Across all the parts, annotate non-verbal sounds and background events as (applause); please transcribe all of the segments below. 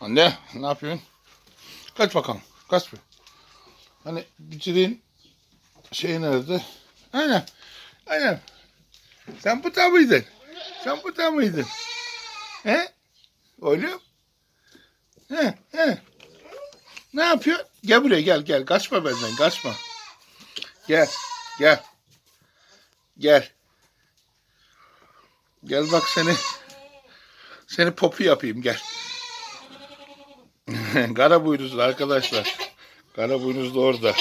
Anne ne yapıyorsun? Kaç bakalım. Kaç bir. Hani bitirin şey nerede? Aynen. Aynen. Sen bu mıydın? Sen bu mıydın? He? Oğlum? He? He? Ne yapıyor? Gel buraya gel gel. Kaçma benden kaçma. Gel. Gel. Gel. Gel bak seni. Seni popi yapayım gel. (laughs) Kara boynuzlu arkadaşlar. Kara boynuzlu orada.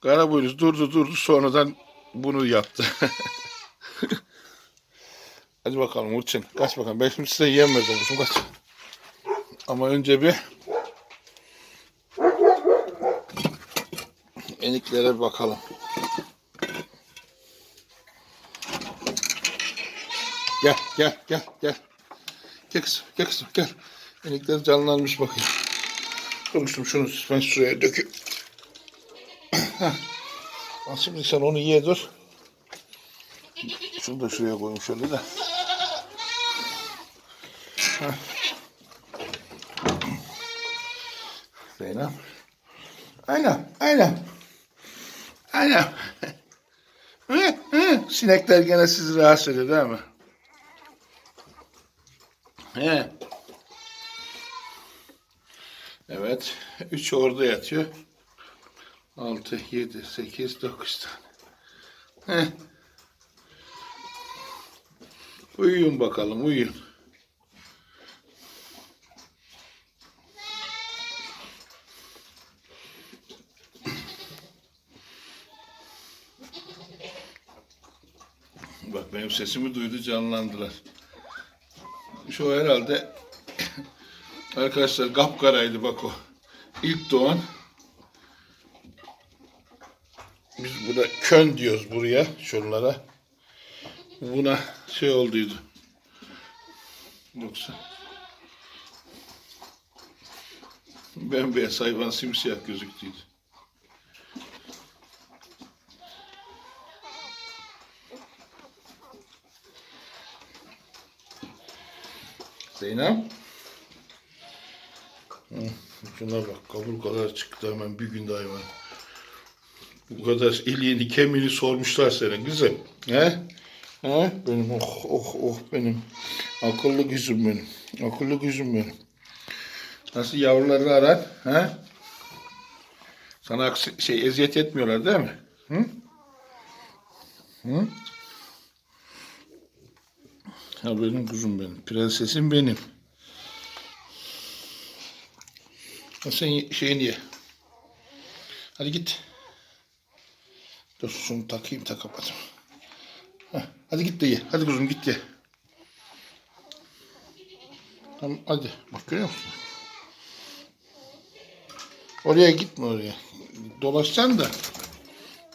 Kara boynuz durdu durdu sonradan bunu yaptı. (laughs) Hadi bakalım Urçin. Kaç bakalım. Ben şimdi size yem vereceğim. Kaç. Ama önce bir eniklere bir bakalım. Gel gel gel gel. Gel kızım gel kızım gel. Enikler canlanmış bakayım. Konuştum şunu ben şuraya. Al Şimdi sen onu ye dur. Şunu da şuraya koyayım şöyle de. Heh. Zeynep. Aynen, aynen. Aynen. Sinekler gene sizi rahatsız ediyor değil mi? He. Evet. Üç orada yatıyor. Altı, yedi, sekiz, dokuz tane. Heh. Uyuyun bakalım, uyuyun. Bak benim sesimi duydu canlandılar. Şu herhalde arkadaşlar kapkaraydı bak o. İlk doğan. Biz buna kön diyoruz buraya, şunlara. Buna şey olduydu. Yoksa bembeyaz hayvan simsiyah gözüktüydü. Zeynep. Şuna bak kaburgalar çıktı hemen bir günde hayvan. Bu kadar iliğini kemiğini sormuşlar senin kızım. He? He? Benim oh oh oh benim. Akıllı kızım benim. Akıllı kızım benim. Nasıl yavruları arar? He? Sana şey eziyet etmiyorlar değil mi? Hı? Hı? Ha benim kuzum benim. Prensesim benim. Ha sen şeyini ye. Hadi git. Dur şunu takayım takamadım. Heh, hadi git de ye. Hadi kuzum git ye. Tamam hadi. Bak görüyor musun? Oraya gitme oraya. Dolaşacaksın da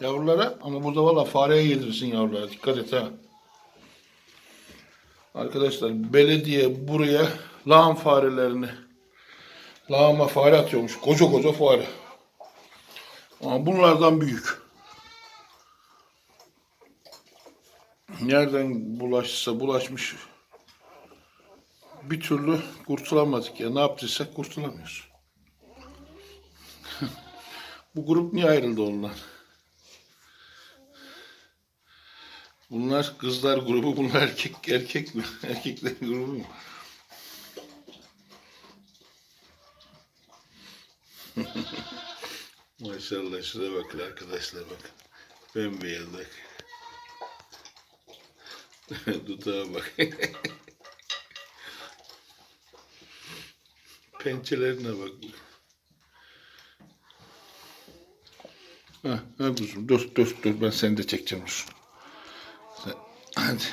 yavrulara ama burada valla fareye yedirirsin yavrulara. Dikkat et ha. Arkadaşlar belediye buraya lağım farelerini lağıma fare atıyormuş. Koca koca fare. Ama bunlardan büyük. Nereden bulaşsa bulaşmış. Bir türlü kurtulamadık ya. Ne yaptıysak kurtulamıyoruz. (laughs) Bu grup niye ayrıldı ondan? Bunlar kızlar grubu, bunlar erkek erkek mi? (laughs) Erkekler grubu mu? (laughs) Maşallah şuna bakın arkadaşlar bak. Bembeyaz bak. (laughs) Dudağa bak. (laughs) Pençelerine bak. Ha, ha kuzum dur dur dur ben seni de çekeceğim. Sen- Hadi.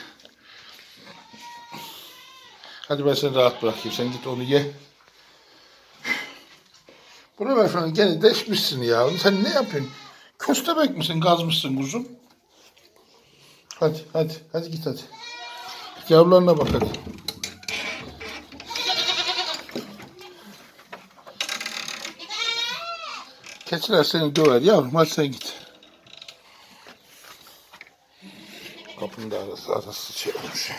Hadi ben seni rahat bırakayım. Sen git onu ye. Buna ver falan gene deşmişsin ya. Sen ne yapıyorsun? Köstebek misin? Gazmışsın kuzum. Hadi hadi. Hadi git hadi. Yavrularına bak hadi. Keçiler seni döver yavrum. Hadi sen git. Kapının da arası, arası şey olmuş.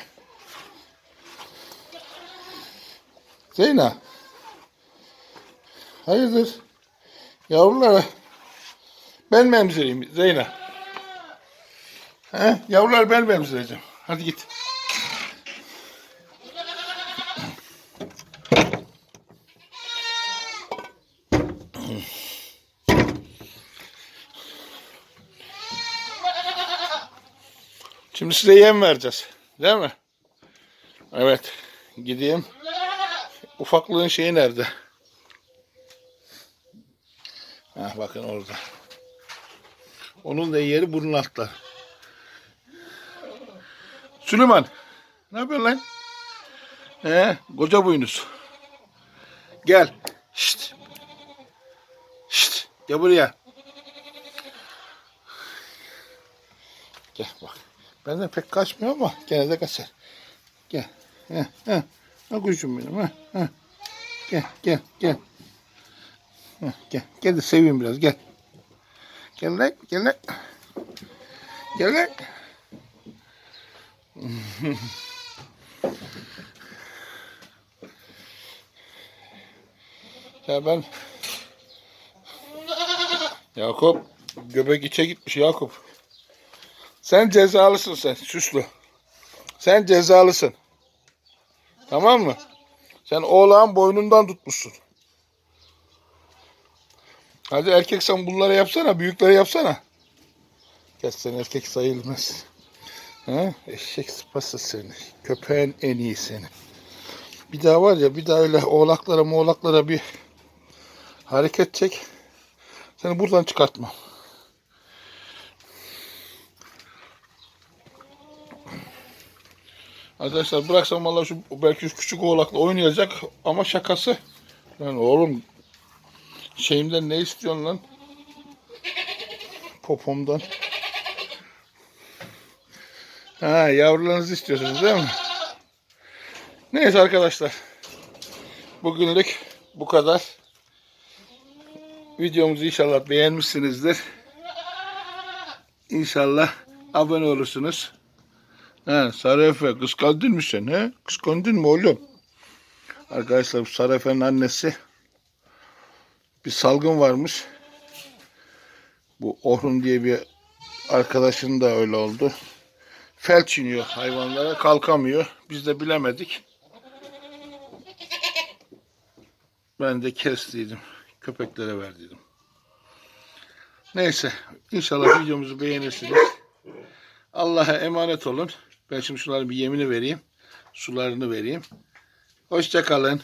Zeyna. Hayırdır? Yavrulara. Ben mi emzireyim Zeyna? He? Yavrular ben mi? Hadi git. Şimdi size yem vereceğiz. Değil mi? Evet. Gideyim. Ufaklığın şeyi nerede? Ha bakın orada. Onun da yeri bunun altta. Süleyman. Ne yapıyorsun lan? He, koca boynuz. Gel. Şşt. Şşt. Gel buraya. Gel bak. Benden pek kaçmıyor ama gene de kaçar. Gel. He, he. Ha kuşum benim. Ha, ha. Gel, gel, gel. Gel. Gel de seveyim biraz. Gel. Gel lan, gel lan. Gel lan. (laughs) ya ben Yakup göbek içe gitmiş Yakup. Sen cezalısın sen süslü. Sen cezalısın. Tamam mı? Sen oğlan boynundan tutmuşsun. Hadi erkek sen bunları yapsana. Büyükleri yapsana. Geç sen erkek sayılmaz. Ha? Eşek sıpası seni. Köpeğin en iyi seni. Bir daha var ya bir daha öyle oğlaklara moğlaklara bir hareket çek. Seni buradan çıkartmam. Arkadaşlar bıraksam vallahi şu belki küçük oğlakla oynayacak ama şakası. Lan oğlum şeyimden ne istiyorsun lan? Popomdan. Ha yavrularınızı istiyorsunuz değil mi? Neyse arkadaşlar. Bugünlük bu kadar. Videomuzu inşallah beğenmişsinizdir. İnşallah abone olursunuz. He, Sarı Efe kıskandın mı sen he? Kıskandın mı oğlum? Arkadaşlar Sarı Efe'nin annesi bir salgın varmış. Bu Orhun diye bir arkadaşın da öyle oldu. Felç iniyor hayvanlara kalkamıyor. Biz de bilemedik. Ben de kestiydim. Köpeklere verdiydim. Neyse. inşallah videomuzu beğenirsiniz. Allah'a emanet olun. Ben şimdi şunların bir yemini vereyim. Sularını vereyim. Hoşça kalın.